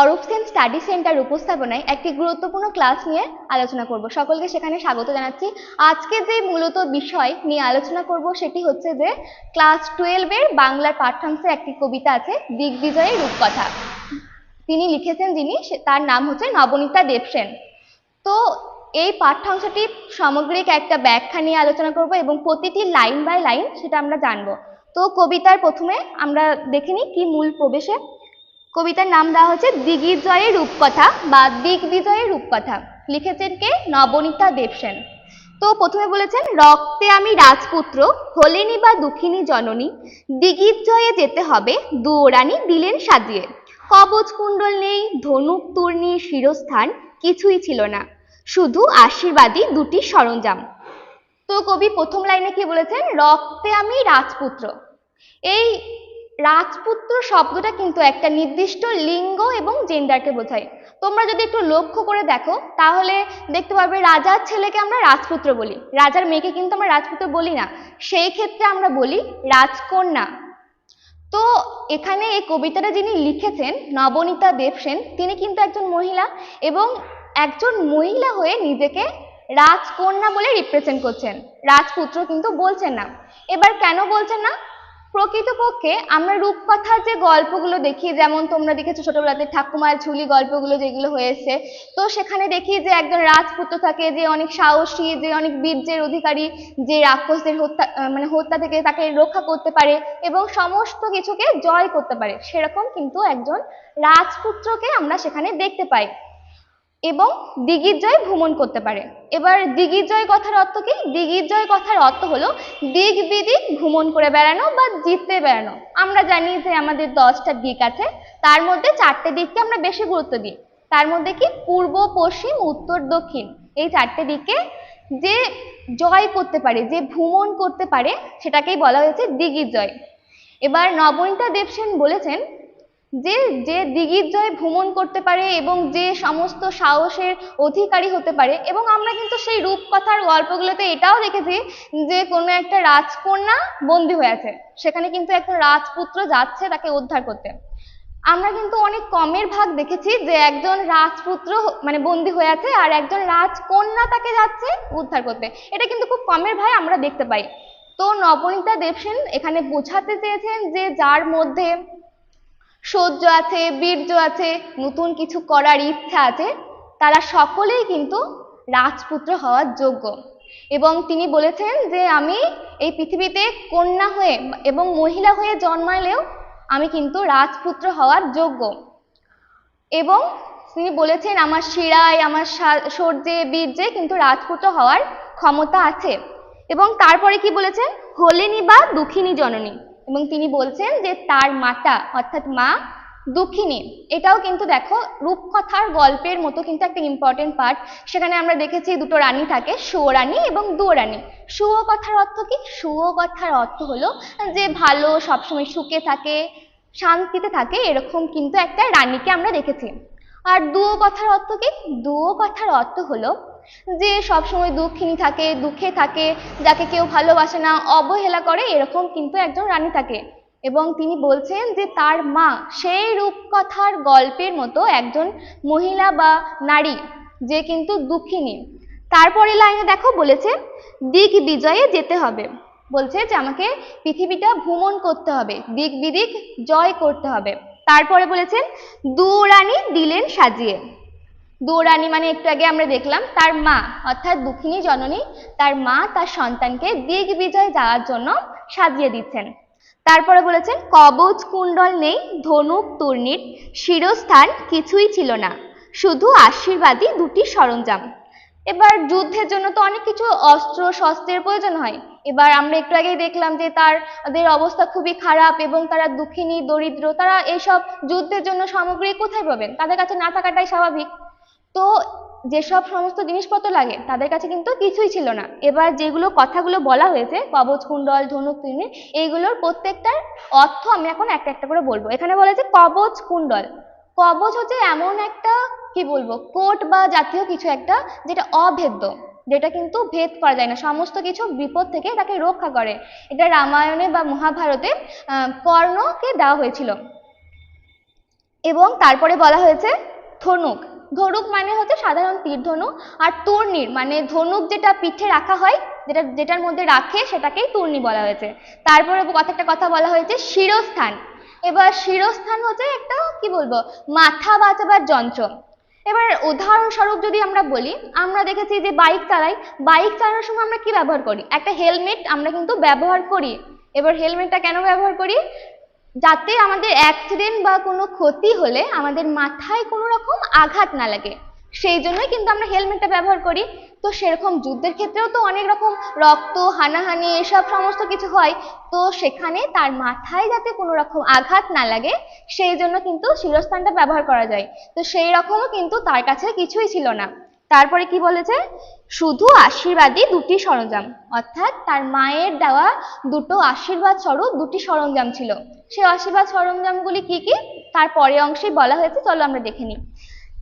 Arup Sen study centre উপস্থাপনায় একটি গুরুত্বপূর্ণ ক্লাস নিয়ে আলোচনা করব। সকলকে সেখানে স্বাগত জানাচ্ছি। আজকে যে মূলত বিষয় নিয়ে আলোচনা করব সেটি হচ্ছে যে ক্লাস টুয়েলভের বাংলার পাঠ্যাংশের একটি কবিতা আছে দিগ্বিজয়ের রূপকথা। তিনি লিখেছেন যিনি তার নাম হচ্ছে নবনীতা দেবসেন। তো এই পাঠ্যাংশটি সামগ্রিক একটা ব্যাখ্যা নিয়ে আলোচনা করব এবং প্রতিটি লাইন বাই লাইন সেটা আমরা জানব। তো কবিতার প্রথমে আমরা দেখিনি কি মূল প্রবেশে কবিতার নাম দেওয়া হচ্ছে দিগ্বিজয়ের রূপকথা বা দিগ্বিজয়ের রূপকথা। লিখেছেন কে? নবনীতা দেবসেন। তো প্রথমে বলেছেন, রক্তে আমি রাজপুত্র, হলেনি বা দুঃখিনী জননী দিগ্বিজয়ে যেতে হবে, দুয়োরানী দিলেন সাজিয়ে। কবচ কুণ্ডল নেই, ধনুক তূর্ণী শিরস্থান, কিছুই ছিল না। শুধু আশীর্বাদী দুটি সরঞ্জাম। তো কবি প্রথম লাইনে কি বলেছেন? রক্তে আমি রাজপুত্র। এই রাজপুত্র শব্দটা কিন্তু একটা নির্দিষ্ট লিঙ্গ এবং জেন্ডারকে বোঝায়। তোমরা যদি একটু লক্ষ্য করে দেখো, তাহলে দেখতে পারবে রাজার ছেলেকে আমরা রাজপুত্র বলি। রাজার মেয়েকে কিন্তু আমরা রাজপুত্র বলি না। সেই ক্ষেত্রে আমরা বলি রাজকন্যা। তো এখানে এই কবিতাটা যিনি লিখেছেন, নবনীতা দেবসেন তিনি কিন্তু একজন মহিলা এবং একজন মহিলা হয়ে নিজেকে রাজকন্যা বলে রিপ্রেজেন্ট করছেন। রাজপুত্র কিন্তু বলছেন না। এবার কেন বলছেন না? প্রকৃতপক্ষে আমরা রূপকথার যে গল্পগুলো দেখি, যেমন তোমরা দেখেছ ছোটবেলাতে ঠাকুমার ঝুলি গল্পগুলো যেগুলো হয়েছে, তো সেখানে দেখি যে একজন রাজপুত্র থাকে যে অনেক সাহসী, যে অনেক বীর্যের অধিকারী, যে রাক্ষসদের হত্যা মানে হত্যা থেকে তাকে রক্ষা করতে পারে এবং সমস্ত কিছুকে জয় করতে পারে। সেরকম কিন্তু একজন রাজপুত্রকে আমরা সেখানে দেখতে পাই। এবং দিগির্জয় ভ্রমণ করতে পারে। এবার দিগির্জয় কথার অর্থ কি? দিগির্জয় কথার অর্থ হলো দিক বিদিক ভ্রমণ করে বেড়ানো বা জিততে বেড়ানো। আমরা জানি যে আমাদের দশটা দিক আছে। তার মধ্যে চারটে দিককে আমরা বেশি গুরুত্ব দিই। তার মধ্যে কি? পূর্ব, পশ্চিম, উত্তর, দক্ষিণ। এই চারটে দিকে যে জয় করতে পারে, যে ভ্রমণ করতে পারে, সেটাকেই বলা হয়েছে দিগির্জয়। এবার নবনীতা দেবসেন বলেছেন যে যে দিগির্জয় ভ্রমণ করতে পারে এবং যে সমস্ত সাহসের অধিকারী হতে পারে এবং আমরা কিন্তু সেই রূপকথার গল্পগুলোতে এটাও দেখেছি যে কোনো একটা রাজকন্যা বন্দী হয়ে আছে। সেখানে কিন্তু একটা রাজপুত্র যাচ্ছে তাকে উদ্ধার করতে। আমরা কিন্তু অনেক কমের ভাগ দেখেছি যে একজন রাজপুত্র মানে বন্দী হয়ে আছে আর একজন রাজকন্যা তাকে যাচ্ছে উদ্ধার করতে। এটা কিন্তু খুব কমের ভাগ আমরা দেখতে পাই। তো নবনীতা দেবসেন এখানে বোঝাতে চেয়েছেন যে যার মধ্যে সহ্য আছে, বীর্য আছে, নতুন কিছু করার ইচ্ছা আছে, তারা সকলেই কিন্তু রাজপুত্র হওয়ার যোগ্য। এবং তিনি বলেছেন যে, আমি এই পৃথিবীতে কন্যা হয়ে এবং মহিলা হয়ে জন্মালেও আমি কিন্তু রাজপুত্র হওয়ার যোগ্য। এবং তিনি বলেছেন, আমার শিরায়, আমার সা- শৌর্যে, বীর্যে কিন্তু রাজপুত্র হওয়ার ক্ষমতা আছে। এবং তারপরে কি বলেছেন? হলেনি বা দুঃখিনী জননী। এবং তিনি বলছেন যে তার মাতা, অর্থাৎ মা, দুঃখিনী। এটাও কিন্তু দেখো, রূপকথার গল্পের মতো কিন্তু একটা ইম্পর্টেন্ট পার্ট সেখানে আমরা দেখেছি দুটো রানী থাকে, সুয়োরানী এবং দুয়োরানী। সুয় কথার অর্থ কি? সুয় কথার অর্থ হলো যে ভালো, সবসময় সুখে থাকে, শান্তিতে থাকে, এরকম কিন্তু একটা রানীকে আমরা দেখেছি। আর দুয়ো কথার অর্থ কি? দুয়ো কথার অর্থ হলো যে সবসময় দুঃখিনী থাকে, দুঃখে থাকে, যাকে কেউ ভালোবাসে না, অবহেলা করে, এরকম কিন্তু একজন রানী থাকে। এবং তিনি বলছেন যে তার মা সেই রূপকথার গল্পের মতো একজন মহিলা বা নারী, যে কিন্তু দুঃখিনী। তারপরে লাইনে দেখো বলেছে, দিক বিজয়ে যেতে হবে। বলছে যে আমাকে পৃথিবীটা ভ্রমণ করতে হবে, দিক বিদিক জয় করতে হবে। তারপরে বলেছেন দুরানী দিলেন সাজিয়ে। দুরানী মানে একটু আগে আমরা দেখলাম, তার মা, অর্থাৎ দুঃখিনী জননী, তার মা তার সন্তানকে দিক বিজয় যাওয়ার জন্য সাজিয়ে দিচ্ছেন। তারপরে বলেছেন, কবচ কুণ্ডল নেই, ধনুক তূর্ণির, শিরস্থান কিছুই ছিল না, শুধু আশীর্বাদী দুটি সরঞ্জাম। এবার যুদ্ধের জন্য তো অনেক কিছু অস্ত্র, শস্ত্রের প্রয়োজন হয়। এবার আমরা একটু আগেই দেখলাম যে তার অবস্থা খুবই খারাপ এবং তারা দুঃখিনী, দরিদ্র, তারা এইসব যুদ্ধের জন্য সামগ্রী কোথায় পাবেন? তাদের কাছে না থাকাটাই স্বাভাবিক। তো যেসব সমস্ত জিনিসপত্র লাগে, তাদের কাছে কিন্তু কিছুই ছিল না। এবার যেগুলো কথাগুলো বলা হয়েছে, কবচ, কুণ্ডল, ধনুক তির্নি এইগুলোর প্রত্যেকটার অর্থ আমি এখন একটা একটা করে বলব। এখানে বলা হয়েছে কবচ, কুণ্ডল। কবচ হচ্ছে এমন একটা, কি বলব, কোট বা জাতীয় কিছু একটা যেটা অভেদ্য, যেটা কিন্তু ভেদ করা যায় না। সমস্ত কিছু বিপদ থেকে তাকে রক্ষা করে। এটা রামায়ণে বা মহাভারতে কর্ণকে দেওয়া হয়েছিল। এবং তারপরে বলা হয়েছে ধনুক। ধনুক মানে হচ্ছে সাধারণ তীর ধনুক আর তূর্ণির মানে ধনুক যেটা পিঠে রাখা হয়, যেটা, যেটার মধ্যে রাখে সেটাকেই তূর্ণি বলা হয়েছে। তারপরে একটা কথা বলা হয়েছে, শিরস্থান। এবার শিরস্থান হচ্ছে একটা, কি বলব, মাথা বাঁচাবার যন্ত্র। এবার উদাহরণস্বরূপ যদি আমরা বলি, আমরা দেখেছি যে বাইক চালাই, বাইক চালানোর সময় আমরা কি ব্যবহার করি? একটা হেলমেট আমরা কিন্তু ব্যবহার করি। এবার হেলমেটটা কেন ব্যবহার করি? যাতে আমাদের অ্যাক্সিডেন্ট বা কোনো ক্ষতি হলে আমাদের মাথায় কোনো রকম আঘাত না লাগে। সেই জন্যই কিন্তু আমরা হেলমেটটা ব্যবহার করি। তো সেরকম যুদ্ধের ক্ষেত্রেও তো অনেক রকম রক্ত, হানাহানি এসব সমস্ত কিছু হয়। তো সেখানে তার মাথায় যাতে কোনো রকম আঘাত না লাগে, সেই জন্য কিন্তু শিরস্থানটা ব্যবহার করা যায়। তো সেই রকমও কিন্তু তার কাছে কিছুই ছিল না। তারপরে কি বলেছে? শুধু আশীর্বাদী দুটি সরঞ্জাম। অর্থাৎ তার মায়ের দেওয়া দুটো আশীর্বাদ স্বরূপ দুটি সরঞ্জাম ছিল। সেই আশীর্বাদ সরঞ্জামগুলি কি কি? তার পরের অংশে বলা হয়েছে, চলো আমরা দেখে নিই।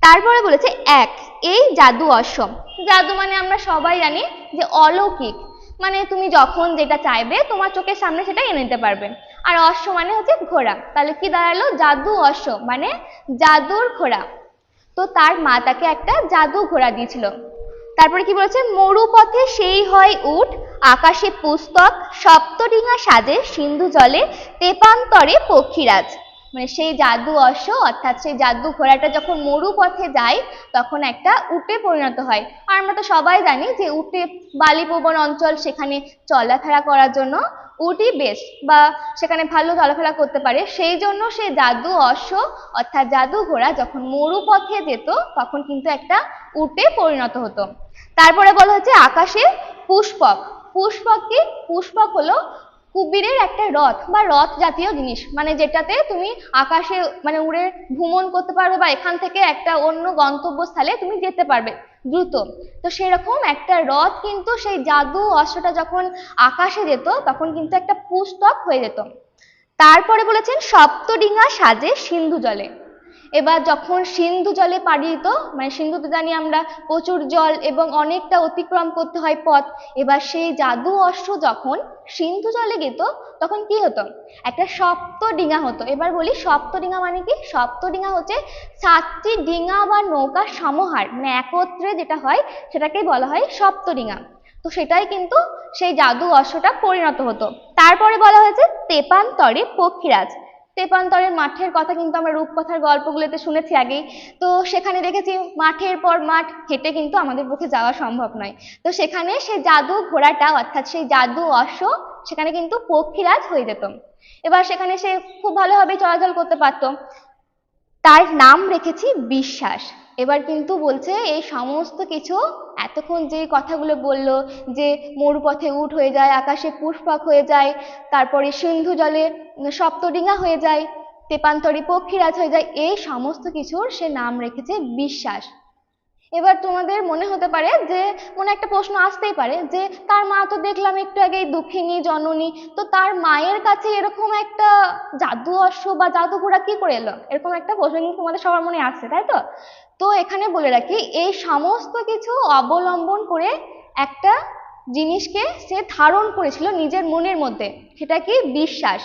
তারপরে বলেছে, এক, এই জাদু অশ্বম। জাদু মানে আমরা সবাই জানি যে অলৌকিক। মানে তুমি যখন যেটা চাইবে, তোমার চোখের সামনে সেটা এনে দিতে পারবে। আর অশ্ব মানে হচ্ছে ঘোড়া। তাহলে কি দাঁড়াল? জাদু অশ্ব মানে জাদুর ঘোড়া। তো তার মা তাকে একটা জাদু ঘোড়া দিয়েছিল। তারপরে কি বলেছে? মরুপথে সেই হয় উঠ আকাশে পুস্তক সপ্তডিঙা সাজে সিন্ধু জলে, তেপান্তরে পক্ষীরাজ। মানে সেই জাদু অশ্ব, অর্থাৎ সেই জাদু ঘোড়াটা যখন মরুপথে যায়, তখন একটা উটে পরিণত হয়। আর আমরা তো সবাই জানি যে উটে বালিপ্রবণ অঞ্চল, সেখানে চলাফেরা করার জন্য উটই বেশ বা সেখানে ভালো চলাফেরা করতে পারে। সেই জন্য সে জাদু অশ্ব অর্থাৎ জাদু ঘোড়া যখন মরুপথে যেত, তখন কিন্তু একটা উটে পরিণত হতো। তারপরে বলা হচ্ছে আকাশে পুষ্পক। পুষ্পক কি? পুষ্পক হলো কুবিরের একটা রথ বা রথ জাতীয় জিনিস। মানে যেটাতে তুমি আকাশে মানে উড়ে ভ্রমণ করতে পারবে বা এখান থেকে একটা অন্য গন্তব্যস্থলে তুমি যেতে পারবে দ্রুত। তো সেরকম একটা রথ কিন্তু সেই জাদু অস্ত্রটা যখন আকাশে যেত, তখন কিন্তু একটা পুস্তক হয়ে যেত। তারপরে বলেছেন সপ্তডিঙা সাজে সিন্ধু জলে। এবার যখন সিন্ধু জলে পাড়ি দিত মানে সিন্ধুতে জানি আমরা প্রচুর জল এবং অনেকটা অতিক্রম করতে হয় পথ, এবার সেই জাদু অশ্ব যখন সিন্ধু জলে যেত তখন কি হতো? একটা সপ্ত ডিঙা হতো। এবার বলি সপ্ত ডিঙা মানে কি? সপ্ত ডিঙা হচ্ছে সাতটি ডিঙা বা নৌকার সমাহার মানে একত্রে যেটা হয় সেটাকেই বলা হয় সপ্ত ডিঙা। তো সেটাই কিন্তু সেই জাদু অশ্বটা পরিণত হতো। তারপরে বলা হয়েছে তেপান্তরে পক্ষীরাজ। তেপান্তরের মাঠের কথা কিন্তু আমরা রূপকথার গল্পগুলোতে শুনেছি আগেই। তো সেখানে দেখেছি মাঠের পর মাঠ হেঁটে কিন্তু আমাদের পক্ষে যাওয়া সম্ভব নয়। তো সেখানে সে জাদু ঘোড়াটা, অর্থাৎ সেই জাদু অশ্ব, সেখানে কিন্তু পক্ষীরাজ হয়ে যেত। এবার সেখানে সে খুব ভালোভাবে চলাচল করতে পারতো। তার নাম রেখেছি বিশ্বাস। এবার কিন্তু বলছে, এই সমস্ত কিছু এতক্ষণ যে কথাগুলো বলল, যে মরুপথে উঠ হয়ে যায়, আকাশে পুষ্পক হয়ে যায়, তারপরে সিন্ধু জলে সপ্তডিঙা হয়ে যায়, তেপান্তরে পক্ষীরাজ হয়ে যায়, এই সমস্ত কিছুর সে নাম রেখেছে বিশ্বাস। এবার তোমাদের মনে হতে পারে যে মনে একটা প্রশ্ন আসতেই পারে যে তার মা তো দেখলাম একটু আগেই দুঃখিনী, জননী, তো তার মায়ের কাছে এরকম একটা জাদু অশ্ব বা জাদু ঘোড়া কি করে এলো? এরকম একটা প্রশ্ন কিন্তু তোমাদের সবার মনে আসছে, তাই তো? তো এখানে বলে রাখি, এই সমস্ত কিছু অবলম্বন করে একটা জিনিসকে সে ধারণ করেছিল নিজের মনের মধ্যে, সেটা কি? বিশ্বাস।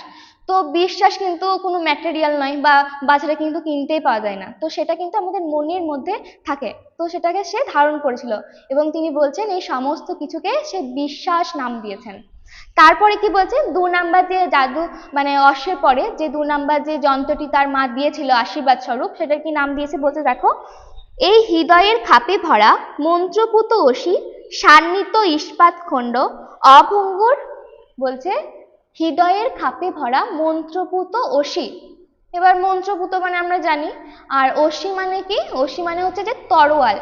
তো বিশ্বাস কিন্তু কোনো ম্যাটেরিয়াল নয় বা বাজারে কিন্তু কিনতেই পাওয়া যায় না। তো সেটা কিন্তু আমাদের মনের মধ্যে থাকে। তো সেটাকে সে ধারণ করেছিল এবং তিনি বলছেন, এই সমস্ত কিছুকে সে বিশ্বাস নাম দিয়েছেন। তারপরে কি বলছে? দু নাম্বার যে জাদু মানে অশ্বের পরে যে দু নাম্বার যে যন্ত্রটি তার মা দিয়েছিল, আশীর্বাদ স্বরূপ সেটার কি নাম দিয়েছে? বলতে দেখো, এই হৃদয়ের খাপে ভরা মন্ত্রপুত অসি সান্নিত ইস্পাত খণ্ড, অভঙ্গুর, বলছে হৃদয়ের খাপে ভরা মন্ত্রপুত অসি এবার মন্ত্রপুত মানে আমরা জানি, আর অসি মানে কি? অসি মানে হচ্ছে যে তরোয়াল।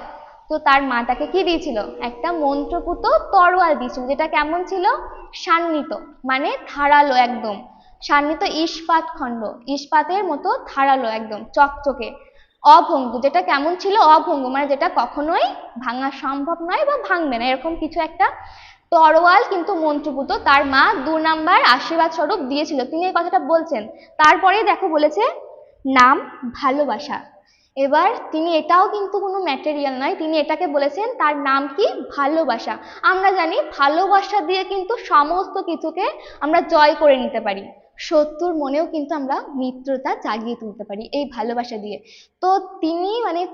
তো তার মা তাকে কি দিয়েছিল? একটা মন্ত্রপুত তরোয়াল দিয়েছিল, যেটা কেমন ছিল? সান্নিত মানে ধারালো একদম। সান্নিত ইস্পাত খণ্ড, ইস্পাতের মতো ধারালো একদম, চকচকে, অভঙ্গ, যেটা কেমন ছিল? অভঙ্গ মানে যেটা কখনোই ভাঙা সম্ভব নয় বা ভাঙবে না। এরকম কিছু একটা তরোয়াল কিন্তু মন্ত্রপুত। তার মা দু নাম্বার আশীর্বাদ স্বরূপ দিয়েছিল। তিনি এই কথাটা বলছেন। তারপরে দেখো বলেছে, নাম ভালোবাসা। এবার তিনি এটাও কিন্তু কোনো ম্যাটেরিয়াল নয়। তিনি এটাকে বলেছেন, তার নাম কি? ভালোবাসা। আমরা জানি ভালোবাসা দিয়ে কিন্তু সমস্ত কিছুকে আমরা জয় করে নিতে পারি। শত্রুর মনেও কিন্তু আমরা মিত্রতা জাগিয়ে তুলতে পারি এই ভালোবাসা দিয়ে। তো তিনি মানে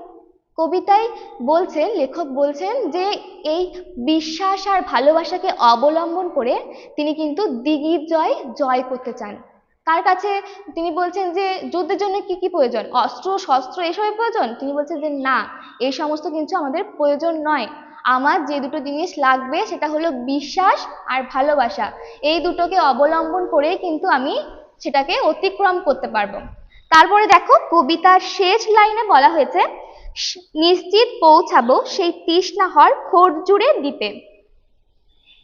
কবিতায় বলছেন, লেখক বলছেন যে এই বিশ্বাস আর ভালোবাসাকে অবলম্বন করে তিনি কিন্তু দিগ্বিজয় জয় জয় করতে চান। তার কাছে? তিনি বলছেন যে যুদ্ধের জন্য কি কি প্রয়োজন? অস্ত্র, শস্ত্র, এসবের প্রয়োজন? তিনি বলছেন যে না এই সমস্ত কিছু আমাদের প্রয়োজন নয়। আমার যে দুটো জিনিস লাগবে সেটা হলো বিশ্বাস আর ভালোবাসা। এই দুটোকে অবলম্বন করে কিন্তু আমি সেটাকে অতিক্রম করতে পারব। তারপরে দেখো, কবিতার শেষ লাইনে বলা হয়েছে "স- নিশ্চিত পৌঁছাবো সেই তৃষ্ণাহর খোরজুড়ে দ্বীপে।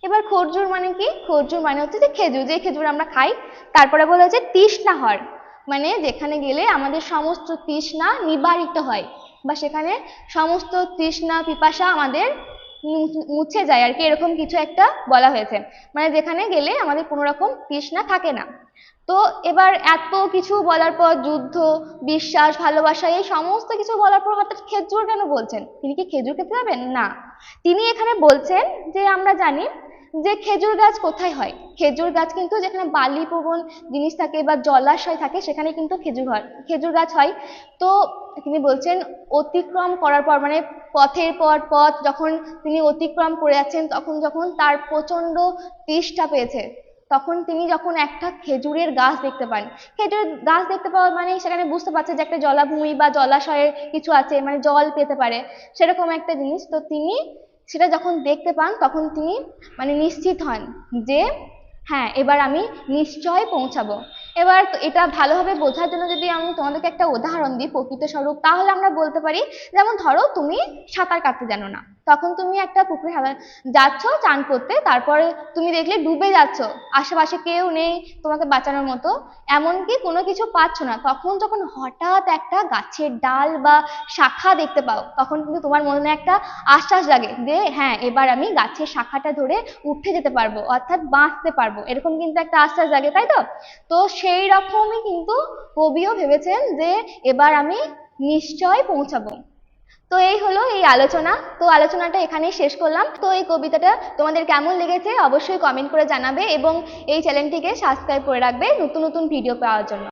এবার খরজুর মানে কি? খোরজুর মানে হচ্ছে যে খেজুর যে খেজুর আমরা খাই, তারপরে বলা হচ্ছে তৃষ্ণাহর মানে যেখানে গেলে আমাদের সমস্ত তৃষ্ণা নিবারিত হয়, বা সেখানে সমস্ত তৃষ্ণা পিপাসা আমাদের মুছে যায় আর কি, এরকম কিছু একটা বলা হয়েছে। মানে যেখানে গেলে আমাদের কোনো রকম তৃষ্ণা থাকে না। তো এবার এত কিছু বলার পর যুদ্ধ, বিশ্বাস, ভালোবাসা, এই সমস্ত কিছু বলার পর হঠাৎ খেজুর কেন বলছেন? তিনি কি খেজুর খেতে যাবেন? না। তিনি এখানে বলছেন যে আমরা জানি যে খেজুর গাছ কোথায় হয়? খেজুর গাছ কিন্তু যেখানে বালি প্রবণ জিনিস থাকে বা জলাশয় থাকে, সেখানে কিন্তু খেজুর হয়, খেজুর গাছ হয়। তো তিনি বলছেন, অতিক্রম করার পর মানে পথের পর পথ যখন তিনি অতিক্রম করে যাচ্ছেন, তখন যখন তার প্রচণ্ড তৃষ্ঠা পেয়েছে, তখন তিনি যখন একটা খেজুরের গাছ দেখতে পান, খেজুরের গাছ দেখতে পাওয়া মানে সেখানে বুঝতে পারছে যে একটা জলাভূমি বা জলাশয়ের কিছু আছে মানে জল পেতে পারে, সেরকম একটা জিনিস। তো তিনি সেটা যখন দেখতে পান, তখন তিনি মানে নিশ্চিত হন যে হ্যাঁ এবার আমি নিশ্চয় পৌঁছাবো। এবার এটা ভালোভাবে বোঝার জন্য যদি আমি তোমাদেরকে একটা উদাহরণ দিই প্রকৃত স্বরূপ, তাহলে আমরা বলতে পারি, যেমন ধরো তুমি সাঁতার কাটতে জানো না। তখন তুমি একটা পুকুরে সাঁতার যাচ্ছ, চান করতে, তারপরে তুমি দেখলে ডুবে যাচ্ছ। আশেপাশে কেউ নেই তোমাকে বাঁচানোর মতো। এমনকি কোনো কিছু পাচ্ছ না। তখন যখন হঠাৎ একটা গাছের ডাল বা শাখা দেখতে পাও, তখন কিন্তু তোমার মনে একটা আশ্বাস লাগে যে হ্যাঁ এবার আমি গাছের শাখাটা ধরে উঠে যেতে পারব, অর্থাৎ বাঁচতে পারব। এরকম কিন্তু একটা আশ্বাস জাগে, তাই তো? তো সেই রকমই কিন্তু কবিও ভেবেছেন যে, এবার আমি নিশ্চয় পৌঁছাবো। তো এই হলো এই আলোচনা। তো আলোচনাটা এখানেই শেষ করলাম। তো এই কবিতাটা তোমাদের কেমন লেগেছে অবশ্যই কমেন্ট করে জানাবে এবং এই চ্যানেলটিকে সাবস্ক্রাইব করে রাখবে নতুন নতুন ভিডিও পাওয়ার জন্য।